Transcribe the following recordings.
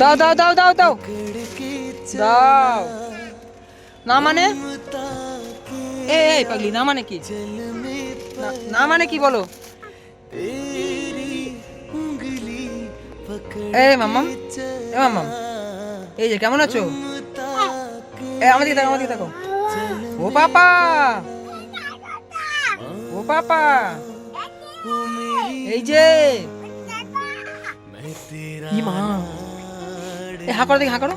দাও দাও দাও দাও দাও। দাও। না মানে? এ এই পাগলি না মানে কি? না- মানে কি বলো? এই মাম্মাম এ মাম্মাম এই যে কেমন আছো? এ আমার দিকে দেখো আমার দিকে দেখো ও পাপা! ও পাপা! এই যে! মা? এ হা করো দেখি হা করো।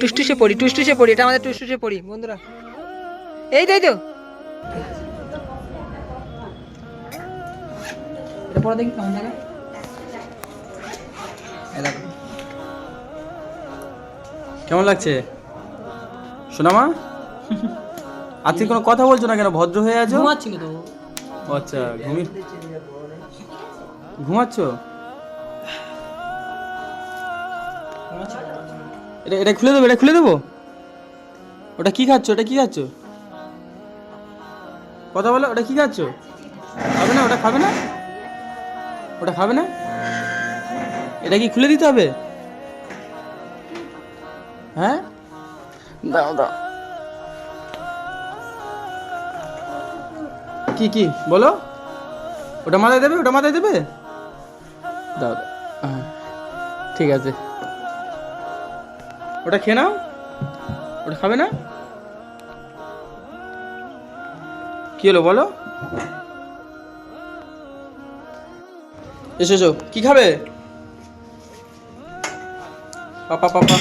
টুসটুসে পড়ি টুসটুসে পড়ি এটা আমাদের টুসটুসে পড়ি বন্ধুরা। এই তো এটা পড়া দেখি কেমন দেখো। কেমন লাগছে? সোনামা? আজকে কোনো কথা বলছো না কেন? ভদ্র হয়ে আছো? ঘুমাচ্ছিল তো। আচ্ছা ঘুমি ঘুমাচ্ছ? এটা এটা খুলে দেবো, এটা খুলে দেবো? ওটা কি খাচ্ছ? ওটা কি খাচ্ছ? কথা বলো, ওটা কি খাচ্ছ? খাবে না? ওটা খাবে না? ওটা খাবে না? এটা কি খুলে দিতে হবে? হ্যাঁ? দাও দাও। কি কি? বলো। ওটা মাথায় দেবে? ওটা মাথায় দেবে? দাও। হ্যাঁ। ঠিক আছে। ওটা খেয়ে নাও। ওটা খাবে না? কি হলো, বলো। এসো এসো। কি খাবে? পাপা পাপা।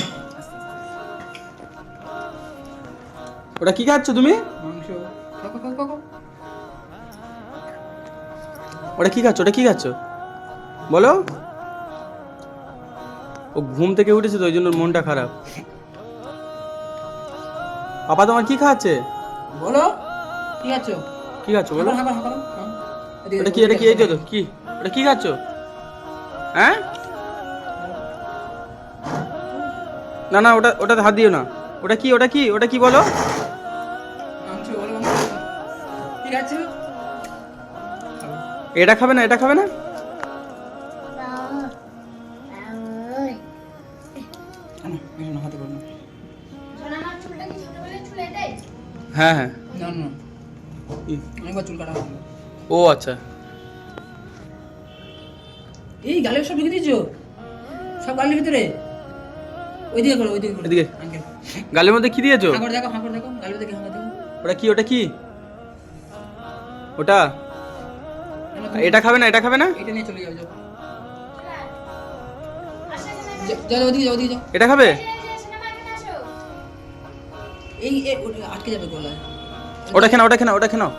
ওটা কি খাচ্ছ তুমি? ওটা কি খাচ্ছ? ওটা কি খাচ্ছ? বলো। ও ঘুম থেকে উঠেছে তো ওই জন্য মনটা খারাপ। পাপা তোমার কি খাচ্ছে? বলো। কি আছো কি খাচ্ছ বলো। ওটা কি এটা কি এই তো কি? ওটা কি খাচ্ছ? হ্যাঁ? না না ওটা ওটাতে হাত দিও না। ওটা কি ওটা কি ওটা কি বলো। কি খাচ্ছো? এটা খাবে না এটা খাবে না। হ্যাঁ হ্যাঁ। ও আচ্ছা। এই গালের সব ঢুকে দিয়েছ? সব গালের ভিতরে? ওইদিকে করো ওইদিকে করো। এদিকে। গালের মধ্যে কি দিয়েছ? দেখো গালের ওটা কি ওটা কি? ওটা? এটা খাবে না এটা খাবে না? এটা নিয়ে চলে যাও যাও। ওদিকে যাও ওদিকে যাও। এটা খাবে? এই ওটা আটকে যাবে গলায়। ওটা খেনা ওটা খেনা ওটা খেনাও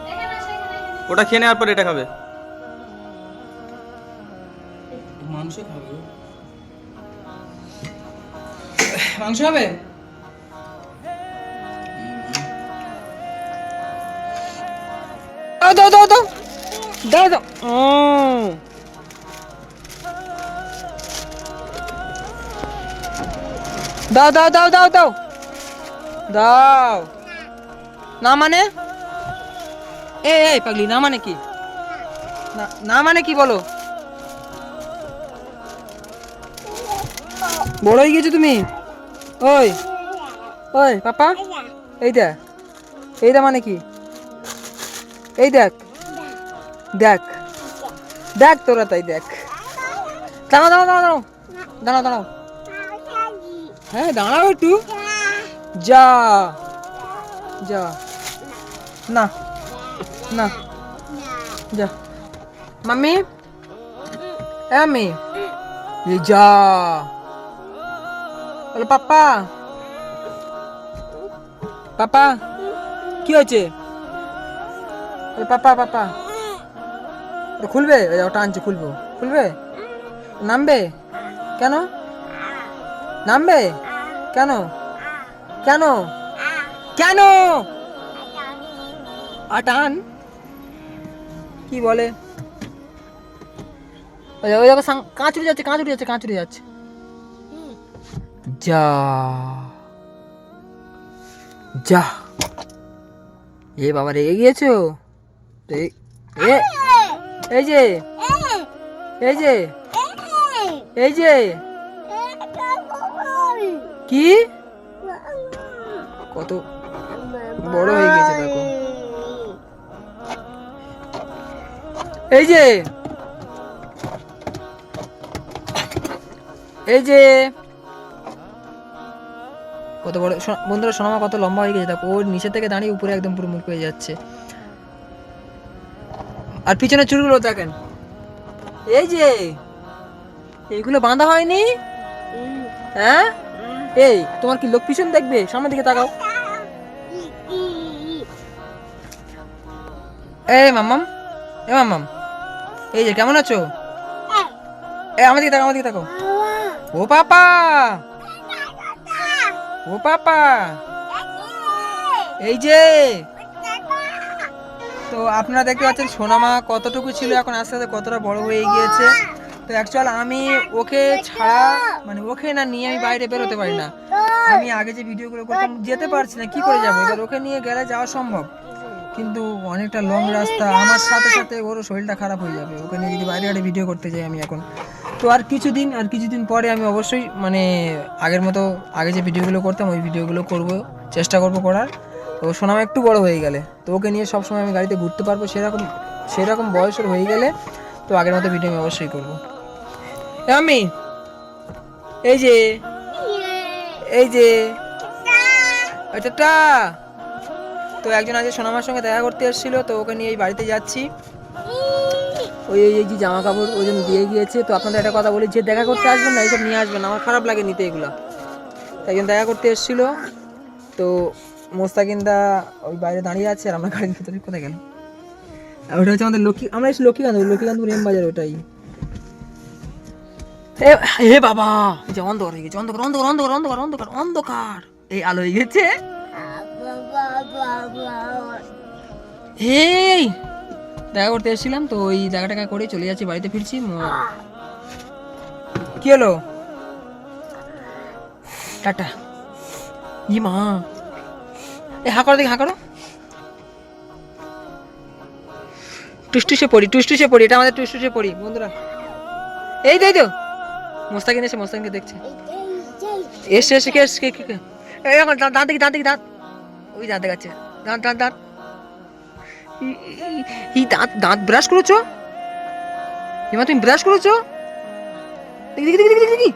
ওটা খেয়ে নেওয়ার পর এটা খাবে। মাংস খাবে। মাংস হবে দাও দাও দাও। দাও দাও। দাও দাও দাও দাও দাও। দাও। না মানে? এই এই পাগলি, না মানে কি? না মানে কি বলো? বড় হয়ে গেছো তুমি? ওই ওই, পাপা। এই দেখ। এই দা মানে কি? এই দেখ। দেখ। দেখ তোরা তাই দেখ। দাঁড়াও দাঁড়াও দাঁড়াও দাঁড়াও। দাঁড়াও হ্যাঁ দাঁড়াও একটু। যা। যা। না। না। যা। মাম্মি? এ মাম্মি। এই যা। বলো, পাপ্পা। পাপা কি হয়েছে? পাপা পাপা খুলবে? ওটা আনছে, খুলবো। খুলবে? নামবে? কেন? নামবে? কেন? কেন? কেন? আটান কি বলে? ওই ওই দেখো যাচ্ছে কাঁচ উড়ে যাচ্ছে কাঁচ উড়ে যাচ্ছে। যা। যা। এ বাবা রেগে গিয়েছো এ। এই যে। এই যে। এই যে। কি? কত বড় হয়ে গেছে দেখো। এই যে। এই যে। কত বড় বন্ধুরা সোনামা কত লম্বা হয়ে গেছে দেখো। ওর নিচে থেকে দাঁড়িয়ে উপরে একদম পুরো মুখ হয়ে যাচ্ছে। আর পিছনে চুলগুলো দেখেন। এই যে, এইগুলো বাঁধা হয়নি? হ্যাঁ? এই, তোমার কি লোক পিছন দেখবে? সামনের দিকে তাকাও। এই মাম্মাম, এ, মাম্মাম। এই যে, কেমন আছো? এ, আমার দিকে তাকাও, আমার দিকে তাকাও। ও পাপা! ও পাপা! এই যে তো আপনারা দেখতে পাচ্ছেন সোনামা কতটুকু ছিল এখন আস্তে আস্তে কতটা বড় হয়ে গিয়েছে। তো অ্যাকচুয়াল আমি ওকে ছাড়া মানে ওকে না নিয়ে আমি বাইরে বেরোতে পারি না। আমি আগে যে ভিডিওগুলো করতাম, যেতে পারছি না, কি করে যাব? এবার ওকে নিয়ে গেলে যাওয়া সম্ভব। কিন্তু অনেকটা লং রাস্তা, আমার সাথে সাথে ওরও শরীরটা খারাপ হয়ে যাবে। ওকে নিয়ে যদি বাইরে ভিডিও করতে যাই আমি এখন। তো আর কিছুদিন আর কিছুদিন পরে আমি অবশ্যই মানে আগের মতো আগে যে ভিডিওগুলো করতাম, ওই ভিডিওগুলো করব, চেষ্টা করব করার। তো সোনামা একটু বড় হয়ে গেলে। তো ওকে নিয়ে সবসময় আমি গাড়িতে ঘুরতে পারব, সেরকম সেরকম বয়সের হয়ে গেলে, তো আগের মতো ভিডিও আমি অবশ্যই করব। আমি এই যে এই যে আচ্ছা টা। তো একজন আজকে সোনামার সঙ্গে দেখা করতে এসেছিল, তো ওকে নিয়ে এই বাড়িতে যাচ্ছি। ওই, এই যে জামা কাপড় ওই জন্য দিয়ে গিয়েছে। তো আপনাদের একটা কথা বলি, যে দেখা করতে আসবেন না, এইসব নিয়ে আসবেন আমার খারাপ লাগে নিতে এগুলো। তাই একজন দেখা করতে এসেছিল, তো মোস্তাকিন্দা ওই বাইরে দাঁড়িয়ে আছে আর আমরা গাড়ির ভিতরে কোথায় গেল? ওটা হচ্ছে আমাদের লক্ষ্মী আমরা এসে লক্ষ্মীকান্ত লক্ষ্মীকান্তপুর এম বাজার ওটাই। হে বাবা যে অন্ধকার হয়ে গেছে, অন্ধকার অন্ধকার অন্ধকার অন্ধকার অন্ধকার অন্ধকার। এই আলো হয়ে গেছে। এই, দেখা করতে এসেছিলাম তো, ওই দেখা টাকা করে চলে যাচ্ছি, বাড়িতে ফিরছি। কি হলো? টাটা। ই মা এ, হা করো দেখি, হা করো। টুসটুসে পড়ি টুসটুসে পড়ি, এটা আমাদের টুসটুসে পড়ি, বন্ধুরা। এই তো এই তো মোস্তাকিন এসে, মোস্তাকিনকে দেখছে। এসে এসে, কে এসে, কে? এই আমার দাঁত দেখি দাঁত দেখি, দাঁত। ওই দাঁত দেখাচ্ছে। দাঁত দাঁত দাঁত। ই- দাঁত দাঁত ব্রাশ করেছ? এমা তুমি ব্রাশ করেছ? দেখি দেখি দেখি দেখি দেখি।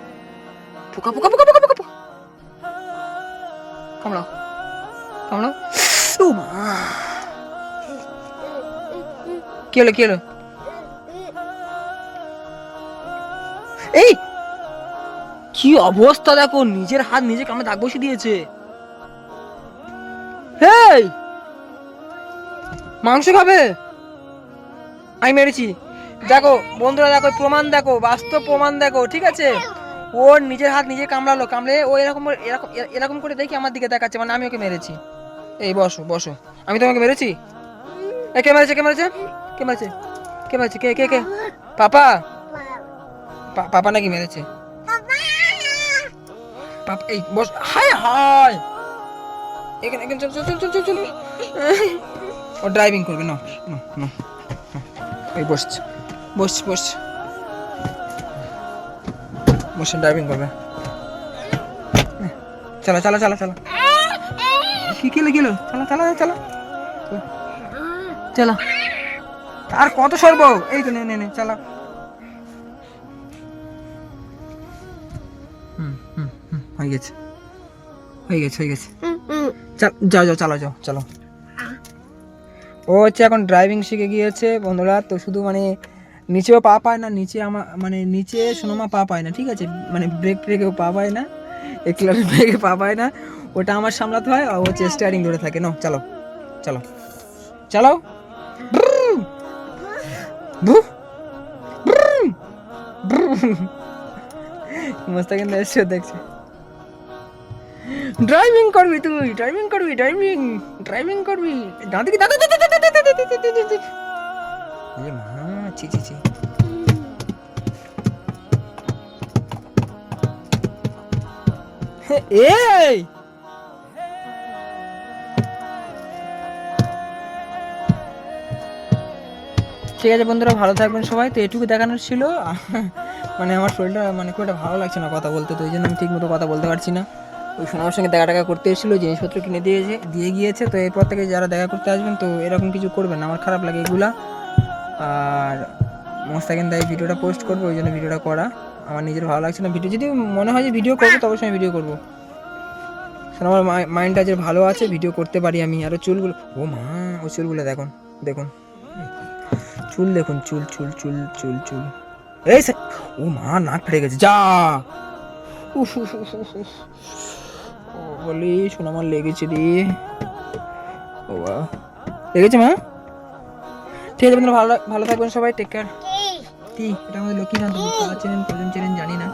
পোকা পোকা পোকা পোকা পোকা পোকা কামড়াও। কি হলো কি হলো এই কি অবস্থা দেখো নিজের হাত নিজে কামড়ে দাগ বসে দিয়েছে। হেই! মাংস খাবে? আমি মেরেছি। দেখো, বন্ধুরা, দেখো, প্রমাণ দেখো, বাস্তব প্রমাণ দেখো, ঠিক আছে? ওর নিজের হাত নিজে কামড়ালো, কামড়ে ও এরকম এরকম এরকম করে দেখি আমার দিকে দেখাচ্ছে মানে আমি ওকে মেরেছি। এই, বসো বসো। আমি তোমাকে মেরেছি? এ, কে মেরেছে কে মেরেছে? কে মেরেছে? কে মেরেছে? কে কে কে? পাপা? পাপা নাকি মেরেছে? পাপা, এই, বস, হায় হায়! এখানে এখানে, চল চল চল চল চল ও ড্রাইভিং করবে না না এই বসছে বসছে বসছে বসে ড্রাইভিং করবে। চলো চলো চলো চলো। কিলো কিলো চলো চলো চলো। চলো। আর কত সরবো? এই তো নে নে নে চলো। হুম হুম হুম হয়ে গেছে। হয়ে গেছে হয়ে গেছে। যাও যাও চালাও যাও চলো ও হচ্ছে এখন ড্রাইভিং শিখে গিয়েছে বন্ধুরা। তো শুধু মানে নিচেও পা পায় না নিচে আমার মানে নিচে সোনামা পা পায় না ঠিক আছে? মানে ব্রেক ট্রেকেও পা পায় না একলার ব্রেকে পা পায় না। ওটা আমার সামলাতে হয়, আর হচ্ছে স্টিয়ারিং ধরে থাকে নাও চলো চলো চলো। ব্রুম। ব্রুম। এসে দেখছে ড্রাইভিং করবি তুই ড্রাইভিং করবি ড্রাইভিং ড্রাইভিং করবি দাঁতে কি এ মা ছি এই ঠিক আছে বন্ধুরা ভালো থাকবেন সবাই। তো এটুকু দেখানোর ছিল। মানে আমার শরীরটা মানে খুব একটা ভালো লাগছে না কথা বলতে তো এই জন্য আমি ঠিক মতো কথা বলতে পারছি না। ওই সোনার সঙ্গে দেখা টাকা করতে এসেছিল জিনিসপত্র কিনে দিয়েছে দিয়ে গিয়েছে। তো এরপর থেকে যারা দেখা করতে আসবেন তো এরকম কিছু করবেন আমার খারাপ লাগে এগুলা। আর মোস্তাকিন তাই ভিডিওটা পোস্ট করব ওই জন্য ভিডিওটা করা। আমার নিজের ভালো লাগছে না। ভিডিও যদি মনে হয় যে ভিডিও করব তো অবশ্যই আমি ভিডিও করব। শোনো, আমার মাইন্ডটা যে ভালো আছে ভিডিও করতে পারি আমি। আরও চুলগুলো ও মা ও চুলগুলো দেখুন দেখুন। চুল দেখুন, চুল চুল চুল চুল চুল। এই ও মা, নাক ফেটে গেছে। যা! বলি শোনা, আমার লেগেছে রে। ও বা লেগেছে মা? ঠিক আছে, বন্ধুরা, ভালো ভালো থাকবেন সবাই টেক কেয়ার কি এটা আমাদের লক্ষ্মীকান্ত চেনেন প্রয়োজন চেনেন জানি না।